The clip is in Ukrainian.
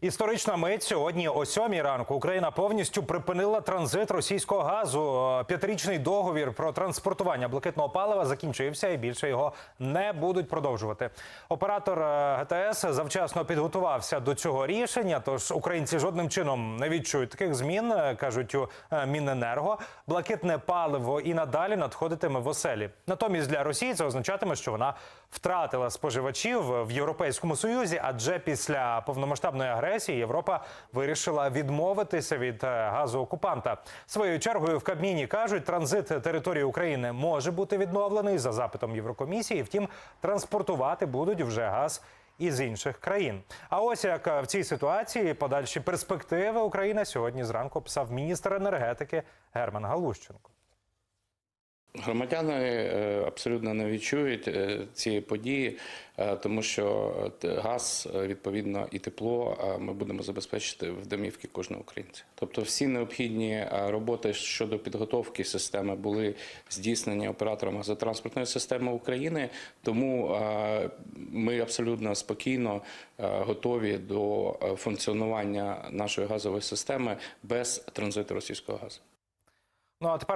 Історична мить сьогодні о сьомій ранку Україна повністю припинила транзит російського газу. П'ятирічний договір про транспортування блакитного палива закінчився і більше його не будуть продовжувати. Оператор е, ГТС завчасно підготувався до цього рішення. Тож українці жодним чином не відчують таких змін, е, кажуть у е, Міненерго. Блакитне паливо і надалі надходитиме в оселі. Натомість для Росії це означатиме, що вона втратила споживачів в Європейському Союзі, адже після повномасштабної агресії Європа вирішила відмовитися від е, газу окупанта. Своєю чергою в Кабміні кажуть, транзит території України може бути відновлений за запитом Єврокомісії. Втім, транспортувати будуть вже газ. Із інших країн, а ось як е, в цій ситуації подальші перспективи України сьогодні зранку писав міністр енергетики Герман Галущенко. Громадяни е, абсолютно не відчують е, ці події, е, тому що газ, відповідно, і тепло ми будемо забезпечити в домівки кожного українця. Тобто, всі необхідні роботи щодо підготовки системи були здійснені оператором газотранспортної системи України. Тому ми абсолютно спокійно готові до функціонування нашої газової системи без транзиту російського газу. Ну а тепер.